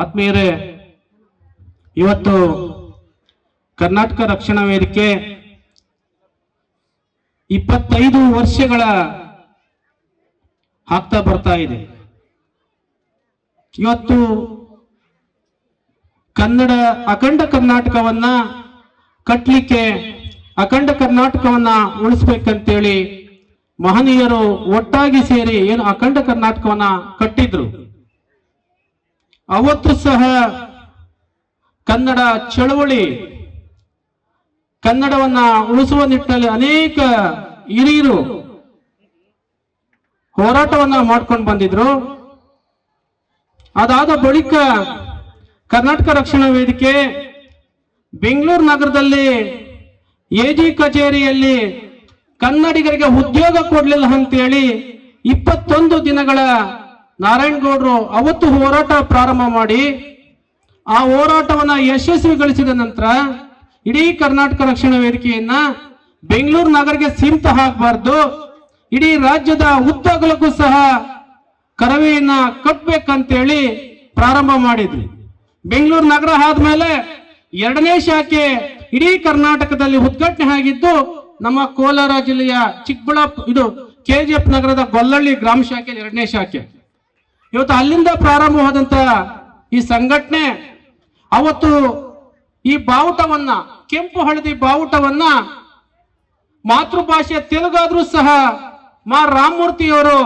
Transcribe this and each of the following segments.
ಆತ್ಮೀಯರೇ, ಇವತ್ತು ಕರ್ನಾಟಕ ರಕ್ಷಣಾ ವೇದಿಕೆ ಇಪ್ಪತ್ತೈದು ವರ್ಷಗಳ ಆಗ್ತಾ ಬರ್ತಾ ಇದೆ. ಇವತ್ತು ಕನ್ನಡ ಅಖಂಡ ಕರ್ನಾಟಕವನ್ನ ಕಟ್ಟಲಿಕ್ಕೆ ಅಖಂಡ ಕರ್ನಾಟಕವನ್ನ ಉಳಿಸ್ಬೇಕಂತೇಳಿ ಮಹನೀಯರು ಒಟ್ಟಾಗಿ ಸೇರಿ ಏನು ಅಖಂಡ ಕರ್ನಾಟಕವನ್ನ ಕಟ್ಟಿದ್ರು. ಅವತ್ತು ಸಹ ಕನ್ನಡ ಚಳವಳಿ, ಕನ್ನಡವನ್ನ ಉಳಿಸುವ ನಿಟ್ಟಿನಲ್ಲಿ ಅನೇಕ ಹಿರಿಯರು ಹೋರಾಟವನ್ನ ಮಾಡ್ಕೊಂಡು ಬಂದಿದ್ರು. ಅದಾದ ಬಳಿಕ ಕರ್ನಾಟಕ ರಕ್ಷಣಾ ವೇದಿಕೆ ಬೆಂಗಳೂರು ನಗರದಲ್ಲಿ ಎಜಿ ಕಚೇರಿಯಲ್ಲಿ ಕನ್ನಡಿಗರಿಗೆ ಉದ್ಯೋಗ ಕೊಡ್ಲಿಲ್ಲ ಅಂತೇಳಿ ಇಪ್ಪತ್ತೊಂದು ದಿನಗಳ ನಾರಾಯಣಗೌಡರು ಅವತ್ತು ಹೋರಾಟ ಪ್ರಾರಂಭ ಮಾಡಿ ಆ ಹೋರಾಟವನ್ನು ಯಶಸ್ವಿಗೊಳಿಸಿದ ನಂತರ ಇಡೀ ಕರ್ನಾಟಕ ರಕ್ಷಣಾ ವೇದಿಕೆಯನ್ನ ಬೆಂಗಳೂರು ನಗರಕ್ಕೆ ಸೀಮಿತ ಆಗಬಾರ್ದು ಇಡೀ ರಾಜ್ಯದ ಉದ್ದಗಲಕ್ಕೂ ಸಹ ಕರವೆಯನ್ನ ಕಟ್ಟಬೇಕಂತೇಳಿ ಪ್ರಾರಂಭ ಮಾಡಿದ್ವಿ. ಬೆಂಗಳೂರು ನಗರ ಆದ್ಮೇಲೆ ಎರಡನೇ ಶಾಖೆ ಇಡೀ ಕರ್ನಾಟಕದಲ್ಲಿ ಉದ್ಘಾಟನೆ ಆಗಿದ್ದು ನಮ್ಮ ಕೋಲಾರ ಜಿಲ್ಲೆಯ ಚಿಕ್ಕಬಳ್ಳಾಪುರ ಇದು ಕೆಜಿಎಫ್ ನಗರದ ಗೊಲ್ಲಳ್ಳಿ ಗ್ರಾಮ ಶಾಖೆ ಎರಡನೇ ಶಾಖೆ. ಇವತ್ತು ಅಲ್ಲಿಂದ ಪ್ರಾರಂಭವಾದಂತ ಈ ಸಂಘಟನೆ ಅವತ್ತು ಈ ಬಾವುಟವನ್ನ, ಕೆಂಪು ಹಳದಿ ಬಾವುಟವನ್ನ ಮಾತೃಭಾಷೆ ತೆಲುಗಾದ್ರೂ ಸಹ ಮಾ ರಾಮಮೂರ್ತಿಯವರು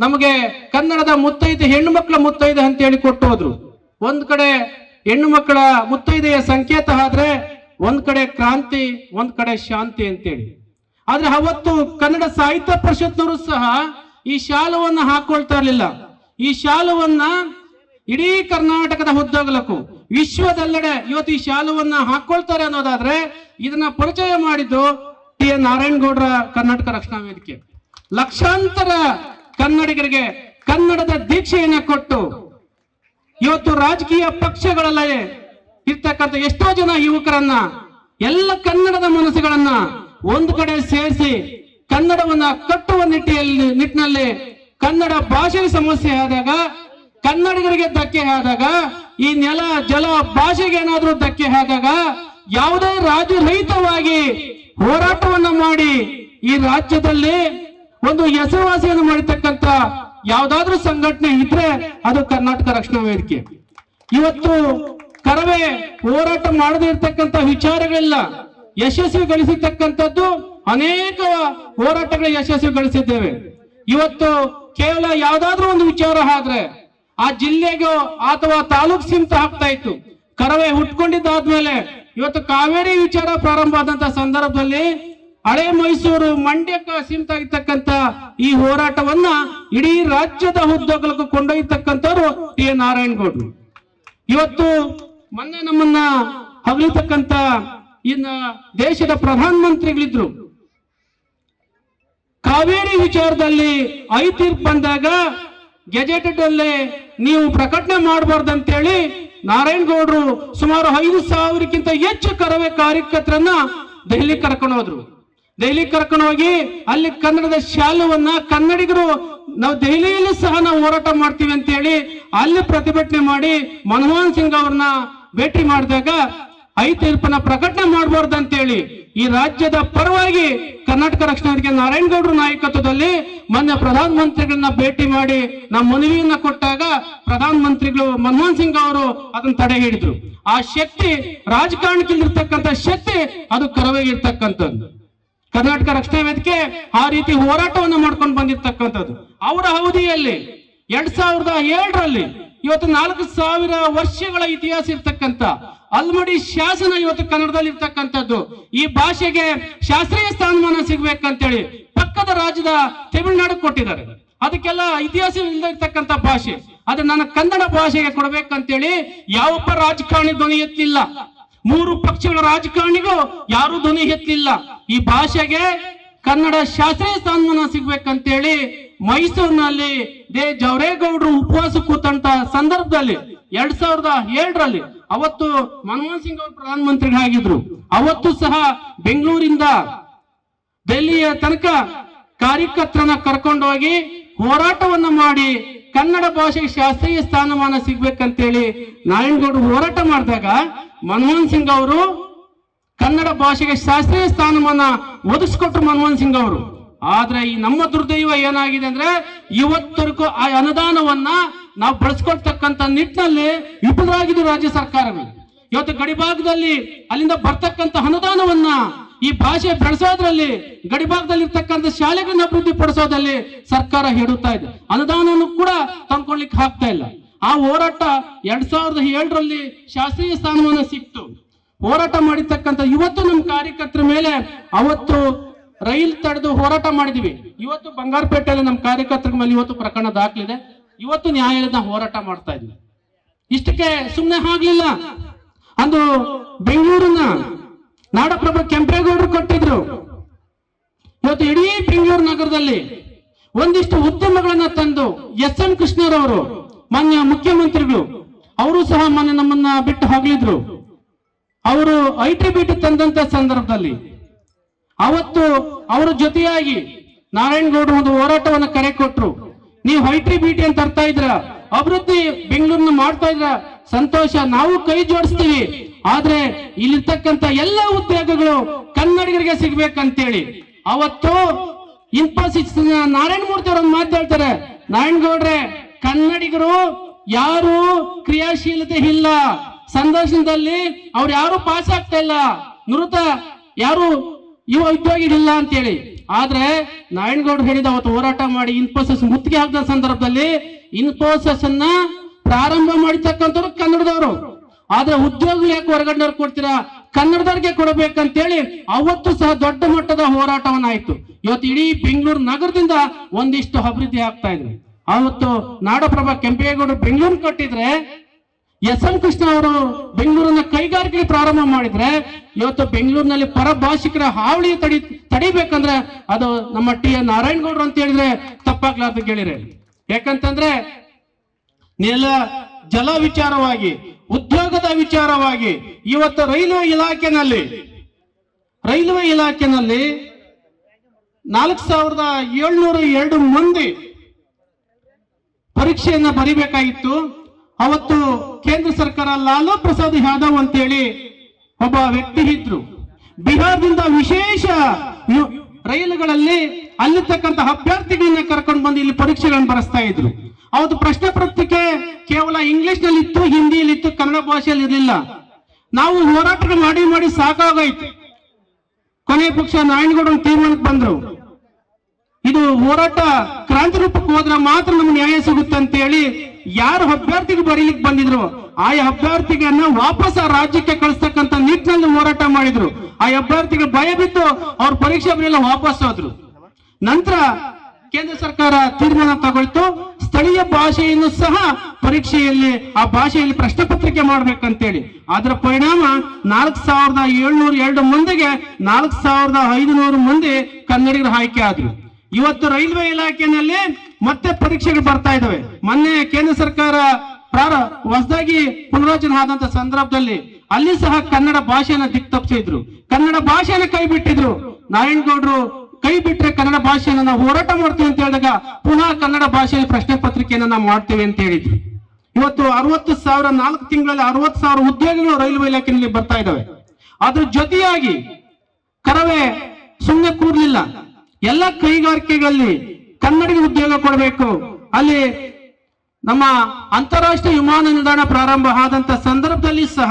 ನಮಗೆ ಕನ್ನಡದ ಮುತ್ತೈದೆ ಹೆಣ್ಣು ಮಕ್ಕಳ ಮುತ್ತೈದೆ ಅಂತ ಹೇಳಿ ಕೊಟ್ಟೋದ್ರು ಒಂದ್ ಕಡೆ ಹೆಣ್ಣು ಮಕ್ಕಳ ಮುತ್ತೈದೆಯ ಸಂಕೇತ ಆದ್ರೆ ಒಂದ್ ಕಡೆ ಕ್ರಾಂತಿ, ಒಂದ್ ಕಡೆ ಶಾಂತಿ ಅಂತೇಳಿ. ಆದ್ರೆ ಅವತ್ತು ಕನ್ನಡ ಸಾಹಿತ್ಯ ಪರಿಷತ್ನವರು ಸಹ ಈ ಶಾಲವನ್ನು ಹಾಕೊಳ್ತಾ ಇರಲಿಲ್ಲ. ಈ ಶಾಲುವನ್ನ ಇಡೀ ಕರ್ನಾಟಕದ ಉದ್ದಗಲಕ್ಕೂ ವಿಶ್ವದೆಲ್ಲೆಡೆ ಇವತ್ತು ಈ ಶಾಲುವನ್ನ ಹಾಕೊಳ್ತಾರೆ ಅನ್ನೋದಾದ್ರೆ ಇದನ್ನ ಪರಿಚಯ ಮಾಡಿದ್ದು ಟಿ. ಎನ್. ನಾರಾಯಣಗೌಡರ ಕರ್ನಾಟಕ ರಕ್ಷಣಾ ವೇದಿಕೆ. ಲಕ್ಷಾಂತರ ಕನ್ನಡಿಗರಿಗೆ ಕನ್ನಡದ ದೀಕ್ಷೆಯನ್ನ ಕೊಟ್ಟು ಇವತ್ತು ರಾಜಕೀಯ ಪಕ್ಷಗಳಲ್ಲೇ ಇರ್ತಕ್ಕಂಥ ಎಷ್ಟೋ ಜನ ಯುವಕರನ್ನ, ಎಲ್ಲ ಕನ್ನಡದ ಮನಸ್ಸುಗಳನ್ನ ಒಂದು ಕಡೆ ಸೇರಿಸಿ ಕನ್ನಡವನ್ನ ಕಟ್ಟುವ ನಿಟ್ಟಿನಲ್ಲಿ ನಿಟ್ಟಿನಲ್ಲಿ ಕನ್ನಡ ಭಾಷೆ ಸಮಸ್ಯೆ ಆದಾಗ, ಕನ್ನಡಿಗರಿಗೆ ಧಕ್ಕೆ ಆದಾಗ, ಈ ನೆಲ, ಜಲ ಭಾಷೆಗೆ ಏನಾದ್ರೂ ಧಕ್ಕೆ ಆದಾಗ, ಯಾವುದೇ ರಾಜ್ಯರಹಿತವಾಗಿ ಹೋರಾಟವನ್ನ ಮಾಡಿ ಈ ರಾಜ್ಯದಲ್ಲಿ ಒಂದು ಹೆಸರುವಾಸಿಯನ್ನು ಮಾಡಿರ್ತಕ್ಕಂಥ ಯಾವ್ದಾದ್ರೂ ಸಂಘಟನೆ ಇದ್ರೆ ಅದು ಕರ್ನಾಟಕ ರಕ್ಷಣಾ ವೇದಿಕೆ. ಇವತ್ತು ಕರವೇ ಹೋರಾಟ ಮಾಡದೇ ಇರ್ತಕ್ಕಂಥ ವಿಚಾರಗಳೆಲ್ಲ. ಯಶಸ್ವಿಗೊಳಿಸಿರ್ತಕ್ಕಂಥದ್ದು ಅನೇಕ ಹೋರಾಟಗಳ ಯಶಸ್ವಿಗೊಳಿಸಿದ್ದೇವೆ ಇವತ್ತು ಕೇವಲ ಯಾವ್ದಾದ್ರೂ ಒಂದು ವಿಚಾರ ಆದ್ರೆ ಆ ಜಿಲ್ಲೆಗೋ ಅಥವಾ ತಾಲೂಕ್ ಸೀಮಿತ ಆಗ್ತಾ ಇತ್ತು. ಕರವೇ ಹುಟ್ಕೊಂಡಿದ್ದಾದ್ಮೇಲೆ ಇವತ್ತು ಕಾವೇರಿ ವಿಚಾರ ಪ್ರಾರಂಭ ಆದಂತ ಸಂದರ್ಭದಲ್ಲಿ ಹಳೆ ಮೈಸೂರು ಮಂಡ್ಯಕ್ಕೆ ಸೀಮಿತ ಆಗಿರ್ತಕ್ಕಂತ ಈ ಹೋರಾಟವನ್ನ ಇಡೀ ರಾಜ್ಯದ ಹುದ್ದೆಗಳಿಗೂ ಕೊಂಡೊಯ್ಯತಕ್ಕಂಥವ್ರು ಟಿ ಎನ್ ನಾರಾಯಣಗೌಡರು. ಇವತ್ತು ಮೊನ್ನೆ ನಮ್ಮನ್ನ ಹಗಲಿತಕ್ಕಂತ ಇನ್ನ ದೇಶದ ಪ್ರಧಾನ ಮಂತ್ರಿಗಳಿದ್ರು ಕಾವೇರಿ ವಿಚಾರದಲ್ಲಿ ಐ ತೀರ್ಪು ಬಂದಾಗ ಗೆಜೆಟೆಡ್ ಅಲ್ಲಿ ನೀವು ಪ್ರಕಟಣೆ ಮಾಡಬಾರ್ದಂತೇಳಿ ನಾರಾಯಣಗೌಡರು ಸುಮಾರು ಐದು ಸಾವಿರಕ್ಕಿಂತ ಹೆಚ್ಚು ಕರವೇ ಕಾರ್ಯಕರ್ತರನ್ನ ದೆಹಲಿ ಕರ್ಕೊಂಡು ಹೋದ್ರು. ದೆಹಲಿ ಕರ್ಕೊಂಡು ಹೋಗಿ ಅಲ್ಲಿ ಕನ್ನಡದ ಶಾಲವನ್ನ ಕನ್ನಡಿಗರು ನಾವು ದೆಹಲಿಯಲ್ಲಿ ಸಹ ನಾವು ಹೋರಾಟ ಮಾಡ್ತೀವಿ ಅಂತ ಹೇಳಿ ಅಲ್ಲಿ ಪ್ರತಿಭಟನೆ ಮಾಡಿ ಮನಮೋಹನ್ ಸಿಂಗ್ ಅವ್ರನ್ನ ಭೇಟಿ ಮಾಡಿದಾಗ ಐ ತೀರ್ಪನ್ನ ಪ್ರಕಟಣೆ ಮಾಡಬಾರ್ದು ಅಂತೇಳಿ ಈ ರಾಜ್ಯದ ಪರವಾಗಿ ಕರ್ನಾಟಕ ರಕ್ಷಣಾ ವೇದಿಕೆ ನಾರಾಯಣಗೌಡರ ನಾಯಕತ್ವದಲ್ಲಿ ಮೊನ್ನೆ ಪ್ರಧಾನ ಮಂತ್ರಿಗಳನ್ನ ಭೇಟಿ ಮಾಡಿ ನಮ್ಮ ಮನವಿಯನ್ನ ಕೊಟ್ಟಾಗ ಪ್ರಧಾನ ಮಂತ್ರಿಗಳು ಮನಮೋಹನ್ ಸಿಂಗ್ ಅವರು ಅದನ್ನ ತಡೆ ಹಿಡಿದ್ರು. ಆ ಶಕ್ತಿ ರಾಜಕಾರಣಕ್ಕಿರ್ತಕ್ಕಂಥ ಶಕ್ತಿ ಅದು ಕರವಾಗಿರ್ತಕ್ಕಂಥದ್ದು ಕರ್ನಾಟಕ ರಕ್ಷಣಾ ವೇದಿಕೆ ಆ ರೀತಿ ಹೋರಾಟವನ್ನು ಮಾಡ್ಕೊಂಡು ಬಂದಿರ್ತಕ್ಕಂಥದ್ದು. ಅವರ ಅವಧಿಯಲ್ಲಿ ಎರಡ್ ಸಾವಿರದ ಏಳರಲ್ಲಿ ಇವತ್ತು ನಾಲ್ಕು ಸಾವಿರ ವರ್ಷಗಳ ಇತಿಹಾಸ ಇರ್ತಕ್ಕಂಥ ಅಲ್ಮಡಿ ಶಾಸನ ಇವತ್ತು ಕನ್ನಡದಲ್ಲಿ ಇರ್ತಕ್ಕಂಥದ್ದು. ಈ ಭಾಷೆಗೆ ಶಾಸ್ತ್ರೀಯ ಸ್ಥಾನಮಾನ ಸಿಗ್ಬೇಕಂತೇಳಿ ಪಕ್ಕದ ರಾಜ್ಯದ ತಮಿಳುನಾಡು ಕೊಟ್ಟಿದ್ದಾರೆ. ಅದಕ್ಕೆಲ್ಲ ಇತಿಹಾಸ ಇರ್ತಕ್ಕಂಥ ಭಾಷೆ. ಅದು ನನ್ನ ಕನ್ನಡ ಭಾಷೆಗೆ ಕೊಡ್ಬೇಕಂತೇಳಿ ಯಾವೊಬ್ಬ ರಾಜಕಾರಣಿ ಧ್ವನಿ ಎತ್ತಿಲ್ಲ. ಮೂರು ಪಕ್ಷಗಳ ರಾಜಕಾರಣಿಗೂ ಯಾರು ಧ್ವನಿ ಎತ್ತಿಲ್ಲ. ಈ ಭಾಷೆಗೆ ಕನ್ನಡ ಶಾಸ್ತ್ರೀಯ ಸ್ಥಾನಮಾನ ಸಿಗ್ಬೇಕಂತೇಳಿ ಮೈಸೂರಿನಲ್ಲಿ ದೇ ಜವರೇಗೌಡರು ಉಪವಾಸ ಕೂತಂತ ಸಂದರ್ಭದಲ್ಲಿ ಎರಡ್ ಸಾವಿರದ ಏಳರಲ್ಲಿ ಅವತ್ತು ಮನಮೋಹನ್ ಸಿಂಗ್ ಅವರು ಪ್ರಧಾನಮಂತ್ರಿಗಳಾಗಿದ್ರು. ಅವತ್ತು ಸಹ ಬೆಂಗಳೂರಿಂದ ಡೆಲ್ಲಿಯ ತನಕ ಕಾರ್ಯಕರ್ತರನ್ನ ಕರ್ಕೊಂಡೋಗಿ ಹೋರಾಟವನ್ನ ಮಾಡಿ ಕನ್ನಡ ಭಾಷೆಗೆ ಶಾಸ್ತ್ರೀಯ ಸ್ಥಾನಮಾನ ಸಿಗ್ಬೇಕಂತೇಳಿ ನಾರಾಯಣಗೌಡರು ಹೋರಾಟ ಮಾಡಿದಾಗ ಮನಮೋಹನ್ ಸಿಂಗ್ ಅವರು ಕನ್ನಡ ಭಾಷೆಗೆ ಶಾಸ್ತ್ರೀಯ ಸ್ಥಾನಮಾನ ಒದಗಿಸ್ಕೊಟ್ರು ಮನಮೋಹನ್ ಸಿಂಗ್ ಅವರು. ಆದ್ರೆ ಈ ನಮ್ಮ ದುರ್ದೈವ ಏನಾಗಿದೆ ಅಂದ್ರೆ ಇವತ್ತರೆಗೂ ಆ ಅನುದಾನವನ್ನ ನಾವು ಬಳಸ್ಕೊಳ್ತಕ್ಕಂತ ನಿಟ್ಟಿನಲ್ಲಿ ವಿಫಲರಾಗಿದ್ದು ರಾಜ್ಯ ಸರ್ಕಾರಗಳು ಇವತ್ತು ಗಡಿಭಾಗದಲ್ಲಿ ಅಲ್ಲಿಂದ ಬರ್ತಕ್ಕಂತ ಅನುದಾನವನ್ನ ಈ ಭಾಷೆ ಬೆಳೆಸೋದ್ರಲ್ಲಿ ಗಡಿಭಾಗದಲ್ಲಿ ಇರ್ತಕ್ಕಂಥ ಶಾಲೆಗಳನ್ನ ಅಭಿವೃದ್ಧಿ ಪಡಿಸೋದಲ್ಲಿ ಸರ್ಕಾರ ಹೇಳುತ್ತಾ ಇದೆ. ಅನುದಾನವನ್ನು ಕೂಡ ತಂದ್ಕೊಳ್ಲಿಕ್ಕೆ ಆಗ್ತಾ ಇಲ್ಲ. ಆ ಹೋರಾಟ ಎರಡ್ ಸಾವಿರದ ಏಳರಲ್ಲಿ ಶಾಸ್ತ್ರೀಯ ಸ್ಥಾನಮಾನ ಸಿಕ್ತು. ಹೋರಾಟ ಮಾಡಿರ್ತಕ್ಕಂಥ ಇವತ್ತು ನಮ್ಮ ಕಾರ್ಯಕರ್ತರ ಮೇಲೆ ಅವತ್ತು ರೈಲ್ ತಡೆದು ಹೋರಾಟ ಮಾಡಿದ್ವಿ. ಇವತ್ತು ಬಂಗಾರಪೇಟೆಯಲ್ಲಿ ನಮ್ಮ ಕಾರ್ಯಕರ್ತರ ಮೇಲೆ ಇವತ್ತು ಪ್ರಕರಣ ದಾಖಲಿದೆ. ಇವತ್ತು ನ್ಯಾಯಾಲಯದ ಹೋರಾಟ ಮಾಡ್ತಾ ಇದ್ವಿ ಇಷ್ಟಕ್ಕೆ ಸುಮ್ಮನೆ ಆಗ್ಲಿಲ್ಲ. ಅಂದು ಬೆಂಗಳೂರನ್ನ ನಾಡಪ್ರಭು ಕೆಂಪೇಗೌಡರು ಕಟ್ಟಿದ್ರು. ಇವತ್ತು ಇಡೀ ಬೆಂಗಳೂರು ನಗರದಲ್ಲಿ ಒಂದಿಷ್ಟು ಉದ್ಯಮಗಳನ್ನ ತಂದು ಎಸ್ ಎಂ ಕೃಷ್ಣರವರು, ಮಾನ್ಯ ಮುಖ್ಯಮಂತ್ರಿಗಳು, ಅವರು ಸಹ ಮೊನ್ನೆ ನಮ್ಮನ್ನ ಬಿಟ್ಟು ಹೋಗ್ಲಿದ್ರು. ಅವರು ಐ ಟಿ ಬಿಟ್ಟು ತಂದಂತ ಸಂದರ್ಭದಲ್ಲಿ ಅವತ್ತು ಅವರ ಜೊತೆಯಾಗಿ ನಾರಾಯಣಗೌಡರು ಒಂದು ಹೋರಾಟವನ್ನು ಕರೆ ಕೊಟ್ಟರು ನೀವು ಹೈಟ್ರಿ ಬೀಟಿ ಅಂತ ಅರ್ಥ ಇದ್ರ? ಅಭಿವೃದ್ಧಿ ಬೆಂಗಳೂರಿನ ಮಾಡ್ತಾ ಇದ್ರ? ಸಂತೋಷ, ನಾವು ಕೈ ಜೋಡಿಸ್ತೀವಿ. ಆದ್ರೆ ಇಲ್ಲಿರ್ತಕ್ಕಂಥ ಎಲ್ಲ ಉದ್ಯೋಗಗಳು ಕನ್ನಡಿಗರಿಗೆ ಸಿಗ್ಬೇಕಂತೇಳಿ. ಅವತ್ತು ಇನ್ಫೋಸಿಸ್ ನಾರಾಯಣ ಮೂರ್ತಿ ಅವರು ಮಾತಾಡ್ತಾರೆ ನಾರಾಯಣಗೌಡ್ರೆ ಕನ್ನಡಿಗರು ಯಾರು ಕ್ರಿಯಾಶೀಲತೆ ಇಲ್ಲ. ಸಂದರ್ಶನದಲ್ಲಿ ಅವ್ರು ಯಾರು ಪಾಸ್ ಆಗ್ತಾ ಇಲ್ಲ. ನುರಿತ ಯಾರು ಯುವ ಉದ್ಯೋಗಿಗಳಿಲ್ಲ ಅಂತೇಳಿ. ಆದ್ರೆ ನಾರಾಯಣಗೌಡರು ಹೇಳಿದ ಅವತ್ತು ಹೋರಾಟ ಮಾಡಿ ಇನ್ಫೋಸಿಸ್ ಮುತ್ತಿಗೆ ಹಾಕಿದ ಸಂದರ್ಭದಲ್ಲಿ ಇನ್ಫೋಸಿಸ್ ಅನ್ನ ಪ್ರಾರಂಭ ಮಾಡಿರ್ತಕ್ಕಂಥವ್ರು ಕನ್ನಡದವರು. ಆದ್ರೆ ಉದ್ಯೋಗ ಯಾಕೆ ಹೊರಗಡೆಯವ್ರು ಕೊಡ್ತೀರಾ? ಕನ್ನಡದವ್ರಿಗೆ ಕೊಡಬೇಕಂತೇಳಿ ಅವತ್ತು ಸಹ ದೊಡ್ಡ ಮಟ್ಟದ ಹೋರಾಟವನ್ನಾಯ್ತು. ಇವತ್ತು ಇಡೀ ಬೆಂಗಳೂರು ನಗರದಿಂದ ಒಂದಿಷ್ಟು ಅಭಿವೃದ್ಧಿ ಆಗ್ತಾ ಇದೆ. ಅವತ್ತು ನಾಡಪ್ರಭ ಕೆಂಪೇಗೌಡರು ಬೆಂಗಳೂರು ಕಟ್ಟಿದ್ರೆ ಎಸ್ ಎಂ ಕೃಷ್ಣ ಅವರು ಬೆಂಗಳೂರಿನ ಕೈಗಾರಿಕೆ ಪ್ರಾರಂಭ ಮಾಡಿದ್ರೆ ಇವತ್ತು ಬೆಂಗಳೂರಿನಲ್ಲಿ ಪರಭಾಷಿಕರ ಹಾವಳಿ ತಡಿ, ತಡಿಬೇಕಂದ್ರೆ ಅದು ನಮ್ಮ ಟಿ ಎನ್ ನಾರಾಯಣಗೌಡರು ಅಂತ ಹೇಳಿದ್ರೆ ತಪ್ಪಾಗ್ಲಾರ್ದು ಕೇಳಿರಿ. ಯಾಕಂತಂದ್ರೆ ನೆಲ, ಜಲ ವಿಚಾರವಾಗಿ, ಉದ್ಯೋಗದ ವಿಚಾರವಾಗಿ ಇವತ್ತು ರೈಲ್ವೆ ಇಲಾಖೆನಲ್ಲಿ ರೈಲ್ವೆ ಇಲಾಖೆನಲ್ಲಿ ನಾಲ್ಕು ಸಾವಿರದ ಏಳ್ನೂರ ಎರಡು ಮಂದಿ ಪರೀಕ್ಷೆಯನ್ನ ಬರಿಬೇಕಾಗಿತ್ತು. ಅವತ್ತು ಕೇಂದ್ರ ಸರ್ಕಾರ ಲಾಲಾ ಪ್ರಸಾದ್ ಯಾದವ್ ಅಂತೇಳಿ ಒಬ್ಬ ವ್ಯಕ್ತಿ ಇದ್ರು. ಬಿಹಾರದಿಂದ ವಿಶೇಷ ರೈಲುಗಳಲ್ಲಿ ಅಲ್ಲಿರ್ತಕ್ಕಂಥ ಅಭ್ಯರ್ಥಿಗಳನ್ನ ಕರ್ಕೊಂಡು ಬಂದು ಇಲ್ಲಿ ಪರೀಕ್ಷೆಗಳನ್ನು ಬರೆಸ್ತಾ ಇದ್ರು. ಅವತ್ತು ಪ್ರಶ್ನೆ ಪತ್ರಿಕೆ ಕೇವಲ ಇಂಗ್ಲಿಷ್ನಲ್ಲಿ ಇತ್ತು ಹಿಂದಿಯಲ್ಲಿ ಇತ್ತು ಕನ್ನಡ ಭಾಷೆಯಲ್ಲಿ ಇರಲಿಲ್ಲ ನಾವು ಹೋರಾಟ ಮಾಡಿ ಮಾಡಿ ಸಾಕಾಗೋಯ್ತು. ಕೊನೆ ಪಕ್ಷ ನಾರಾಯಣಗೌಡ ತೀರ್ಮಾನಕ್ಕೆ ಬಂದ್ರು. ಇದು ಹೋರಾಟ ಕ್ರಾಂತಿ ರೂಪಕ್ಕೆ ಹೋದ್ರೆ ಮಾತ್ರ ನಮ್ಗೆ ನ್ಯಾಯ ಸಿಗುತ್ತೆ ಅಂತ ಹೇಳಿ ಯಾರು ಅಭ್ಯರ್ಥಿಗೆ ಬರೀಲಿಕ್ಕೆ ಬಂದಿದ್ರು? ಆ ಅಭ್ಯರ್ಥಿಗಳನ್ನ ವಾಪಸ್ ಆ ರಾಜ್ಯಕ್ಕೆ ಕಳಿಸ್ತಕ್ಕಂತ ನಿಟ್ಟಿನಲ್ಲಿ ಹೋರಾಟ ಮಾಡಿದ್ರು. ಆ ಅಭ್ಯರ್ಥಿಗೆ ಭಯ ಬಿದ್ದು ಅವ್ರ ಪರೀಕ್ಷೆ ವಾಪಸ್ ಹೋದ್ರು. ನಂತರ ಕೇಂದ್ರ ಸರ್ಕಾರ ತೀರ್ಮಾನ ತಗೊಳ್ತು. ಸ್ಥಳೀಯ ಭಾಷೆಯನ್ನು ಸಹ ಪರೀಕ್ಷೆಯಲ್ಲಿ, ಆ ಭಾಷೆಯಲ್ಲಿ ಪ್ರಶ್ನೆ ಪತ್ರಿಕೆ ಮಾಡ್ಬೇಕಂತೇಳಿ. ಅದರ ಪರಿಣಾಮ ನಾಲ್ಕು ಸಾವಿರದ ಏಳ್ನೂರ ಎರಡು ಮಂದಿಗೆ, ನಾಲ್ಕು ಸಾವಿರದ ಐದುನೂರು ಮಂದಿ ಕನ್ನಡಿಗರು ಆಯ್ಕೆ ಆದ್ರು. ಇವತ್ತು ರೈಲ್ವೆ ಇಲಾಖೆಯಲ್ಲಿ ಮತ್ತೆ ಪರೀಕ್ಷೆಗಳು ಬರ್ತಾ ಇದಾವೆ ಮೊನ್ನೆ ಕೇಂದ್ರ ಸರ್ಕಾರ ಪ್ರಾರ, ಹೊಸದಾಗಿ ಪುನರಾಚನೆ ಆದಂತ ಸಂದರ್ಭದಲ್ಲಿ ಅಲ್ಲಿ ಸಹ ಕನ್ನಡ ಭಾಷೆಯನ್ನ ದಿಕ್ ತಪ್ಪಿಸಿದ್ರು ಕನ್ನಡ ಭಾಷೆಯನ್ನ ಕೈ ಬಿಟ್ಟಿದ್ರು. ನಾರಾಯಣಗೌಡರು ಕೈ ಬಿಟ್ರೆ ಕನ್ನಡ ಭಾಷೆಯನ್ನ ನಾವು ಹೋರಾಟ ಮಾಡ್ತೀವಿ ಅಂತ ಹೇಳಿದಾಗ ಪುನಃ ಕನ್ನಡ ಭಾಷೆಯಲ್ಲಿ ಪ್ರಶ್ನೆ ಪತ್ರಿಕೆಯನ್ನ ನಾವು ಮಾಡ್ತೇವೆ ಅಂತ ಹೇಳಿದ್ರು. ಇವತ್ತು ಅರವತ್ತು ಸಾವಿರ, ನಾಲ್ಕು ತಿಂಗಳಲ್ಲಿ ಅರವತ್ತು ಸಾವಿರ ಉದ್ಯೋಗಗಳು ರೈಲ್ವೆ ಇಲಾಖೆಯಲ್ಲಿ ಬರ್ತಾ ಇದಾವೆ ಅದ್ರ ಜೊತೆಯಾಗಿ ಕರವೇ ಸುಮ್ಮನೆ ಕೂರ್ಲಿಲ್ಲ. ಎಲ್ಲ ಕೈಗಾರಿಕೆಗಳಲ್ಲಿ ಕನ್ನಡಿಗ ಉದ್ಯೋಗ ಕೊಡಬೇಕು. ಅಲ್ಲಿ ನಮ್ಮ ಅಂತಾರಾಷ್ಟ್ರೀಯ ವಿಮಾನ ನಿಲ್ದಾಣ ಪ್ರಾರಂಭ ಆದಂತ ಸಂದರ್ಭದಲ್ಲಿ ಸಹ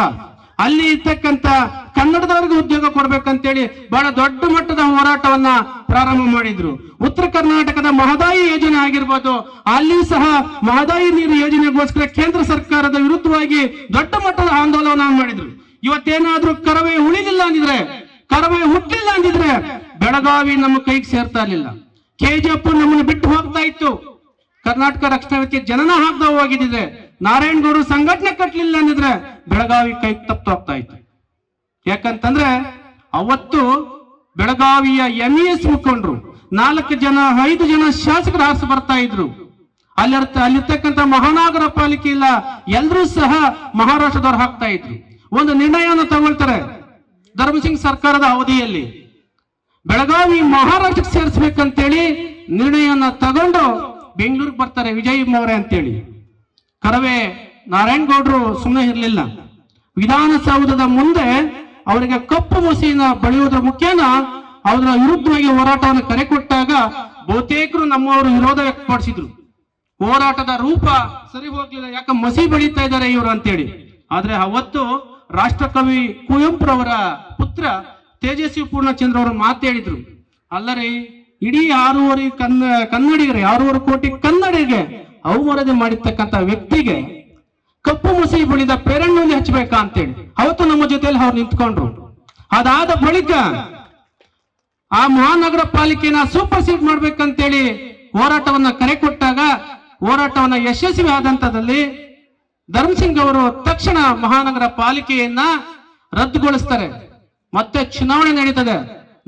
ಅಲ್ಲಿ ಇರ್ತಕ್ಕಂತ ಕನ್ನಡದವರಿಗೆ ಉದ್ಯೋಗ ಕೊಡ್ಬೇಕಂತೇಳಿ ಬಹಳ ದೊಡ್ಡ ಮಟ್ಟದ ಹೋರಾಟವನ್ನ ಪ್ರಾರಂಭ ಮಾಡಿದ್ರು. ಉತ್ತರ ಕರ್ನಾಟಕದ ಮಹದಾಯಿ ಯೋಜನೆ ಆಗಿರ್ಬೋದು, ಅಲ್ಲಿ ಸಹ ಮಹದಾಯಿ ನೀರು ಯೋಜನೆಗೋಸ್ಕರ ಕೇಂದ್ರ ಸರ್ಕಾರದ ವಿರುದ್ಧವಾಗಿ ದೊಡ್ಡ ಮಟ್ಟದ ಆಂದೋಲನ ಮಾಡಿದ್ರು. ಇವತ್ತೇನಾದ್ರೂ ಕರವೇ ಉಳಿಲಿಲ್ಲ ಅಂದಿದ್ರೆ, ಕರವೇ ಹುಟ್ಟಿಲ್ಲ ಅಂದಿದ್ರೆ ಬೆಳಗಾವಿ ನಮ್ಮ ಕೈಗೆ ಸೇರ್ತಾ ಇರ್ಲಿಲ್ಲ. ಕೆಜಿಎಫ್ ನಮ್ಮನ್ನು ಬಿಟ್ಟು ಹೋಗ್ತಾ ಇತ್ತು. ಕರ್ನಾಟಕ ರಕ್ಷಣೆ ಜನನ ಹಾಕ್ತಾ ಹೋಗಿದ್ದಿದೆ. ನಾರಾಯಣಗೌಡರು ಸಂಘಟನೆ ಕಟ್ಟಲಿಲ್ಲ ಅಂದಿದ್ರೆ ಬೆಳಗಾವಿ ಕೈ ತಪ್ಪು ಹೋಗ್ತಾ ಇತ್ತು. ಯಾಕಂತಂದ್ರೆ ಅವತ್ತು ಬೆಳಗಾವಿಯ ಎಂ ಎಸ್ ಮುಖಂಡರು, ನಾಲ್ಕು ಜನ, ಐದು ಜನ ಶಾಸಕರು ಹಾರಿಸಿ ಬರ್ತಾ ಇದ್ರು. ಅಲ್ಲಿರ್ತ, ಅಲ್ಲಿರ್ತಕ್ಕಂಥ ಮಹಾನಗರ ಪಾಲಿಕೆ ಇಲ್ಲ ಎಲ್ಲರೂ ಸಹ ಮಹಾರಾಷ್ಟ್ರದವ್ರು ಹಾಕ್ತಾ ಇದ್ರು. ಒಂದು ನಿರ್ಣಯವನ್ನು ತಗೊಳ್ತಾರೆ. ಧರ್ಮಸಿಂಗ್ ಸರ್ಕಾರದ ಅವಧಿಯಲ್ಲಿ. ಬೆಳಗಾವಿ ಮಹಾರಾಷ್ಟ್ರಕ್ಕೆ ಸೇರಿಸ್ಬೇಕಂತೇಳಿ ನಿರ್ಣಯವನ್ನ ತಗೊಂಡು ಬೆಂಗಳೂರಿಗೆ ಬರ್ತಾರೆ ವಿಜಯ್ ಮೋರೆ ಅಂತೇಳಿ. ಕರವೇ ನಾರಾಯಣಗೌಡರು ಸುಮ್ಮನೆ ಇರಲಿಲ್ಲ. ವಿಧಾನಸೌಧದ ಮುಂದೆ ಅವರಿಗೆ ಕಪ್ಪು ಮುಸಿನ ಬಳಿಯುವುದರ ಮುಖೇನ ಅವರ ವಿರುದ್ಧವಾಗಿ ಹೋರಾಟವನ್ನು ಕರೆ ಕೊಟ್ಟಾಗ ಬಹುತೇಕರು ನಮ್ಮವರು ವಿರೋಧ ವ್ಯಕ್ತಪಡಿಸಿದ್ರು. ಹೋರಾಟದ ರೂಪ ಸರಿ ಹೋಗ್ಲಿಲ್ಲ ಯಾಕೆ ಮಸಿ ಬೆಳೀತಾ ಇದ್ದಾರೆ ಇವರು ಅಂತೇಳಿ. ಆದ್ರೆ ಅವತ್ತು ರಾಷ್ಟ್ರಕವಿ ಕುವೆಂಪುರವರ ಪುತ್ರ ತೇಜಸ್ವಿ ಪೂರ್ಣಚಂದ್ರ ಅವರು ಮಾತೇಳಿದ್ರು ಅಲ್ಲರಿ, ಇಡೀ ಆರೂವರೆ ಕನ್ನ, ಕನ್ನಡಿಗರು, ಆರೂವರೆ ಕೋಟಿ ಕನ್ನಡಿಗರಿಗೆ ಅವಮರದೆ ಮಾಡಿರ್ತಕ್ಕಂಥ ವ್ಯಕ್ತಿಗೆ ಕಪ್ಪು ಮುಸಿ ಬಳಿದ ಪೇರಣ್ಣಲ್ಲಿ ಹಚ್ಚಬೇಕಾ ಅಂತೇಳಿ. ಅವತ್ತು ನಮ್ಮ ಜೊತೆಯಲ್ಲಿ ಅವ್ರು ನಿಂತ್ಕೊಂಡ್ರು. ಅದಾದ ಬಳಿಕ ಆ ಮಹಾನಗರ ಪಾಲಿಕೆನ ಸೂಪರ್ ಸೀಟ್ ಮಾಡ್ಬೇಕಂತೇಳಿ ಹೋರಾಟವನ್ನ ಕರೆ ಕೊಟ್ಟಾಗ, ಹೋರಾಟವನ್ನ ಯಶಸ್ವಿ ಆದಂತದಲ್ಲಿ ಧರ್ಮಸಿಂಗ್ ಅವರು ತಕ್ಷಣ ಮಹಾನಗರ ಪಾಲಿಕೆಯನ್ನ ರದ್ದುಗೊಳಿಸ್ತಾರೆ. ಮತ್ತೆ ಚುನಾವಣೆ ನಡೀತದೆ.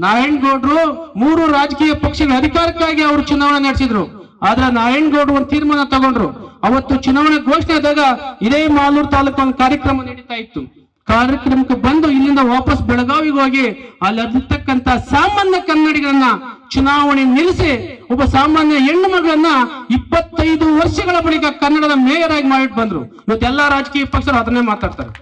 ನಾರಾಯಣಗೌಡರು ಮೂರು ರಾಜಕೀಯ ಪಕ್ಷಗಳ ಅಧಿಕಾರಕ್ಕಾಗಿ ಅವರು ಚುನಾವಣೆ ನಡೆಸಿದ್ರು. ಆದ್ರೆ ನಾರಾಯಣಗೌಡರು ಒಂದು ತೀರ್ಮಾನ ತಗೊಂಡ್ರು. ಅವತ್ತು ಚುನಾವಣೆ ಘೋಷಣೆ ಆದಾಗ ಇದೇ ಮಾಲೂರು ತಾಲೂಕು ಒಂದು ಕಾರ್ಯಕ್ರಮ ನಡೀತಾ ಇತ್ತು. ಕಾರ್ಯಕ್ರಮಕ್ಕೆ ಬಂದು ಇಲ್ಲಿಂದ ವಾಪಸ್ ಬೆಳಗಾವಿಗೆ ಹೋಗಿ ಅಲ್ಲಿರ್ತಕ್ಕಂತ ಸಾಮಾನ್ಯ ಕನ್ನಡಿಗರನ್ನ ಚುನಾವಣೆ ನಿಲ್ಲಿಸಿ, ಒಬ್ಬ ಸಾಮಾನ್ಯ ಹೆಣ್ಣು ಮಗಳನ್ನ ಇಪ್ಪತ್ತೈದು ವರ್ಷಗಳ ಬಳಿಕ ಕನ್ನಡದ ಮೇಯರ್ ಆಗಿ ಮಾಡಿಟ್ಟು ಬಂದ್ರು. ಇವತ್ತೆಲ್ಲಾ ರಾಜಕೀಯ ಪಕ್ಷರು ಅದನ್ನೇ ಮಾತಾಡ್ತಾರೆ.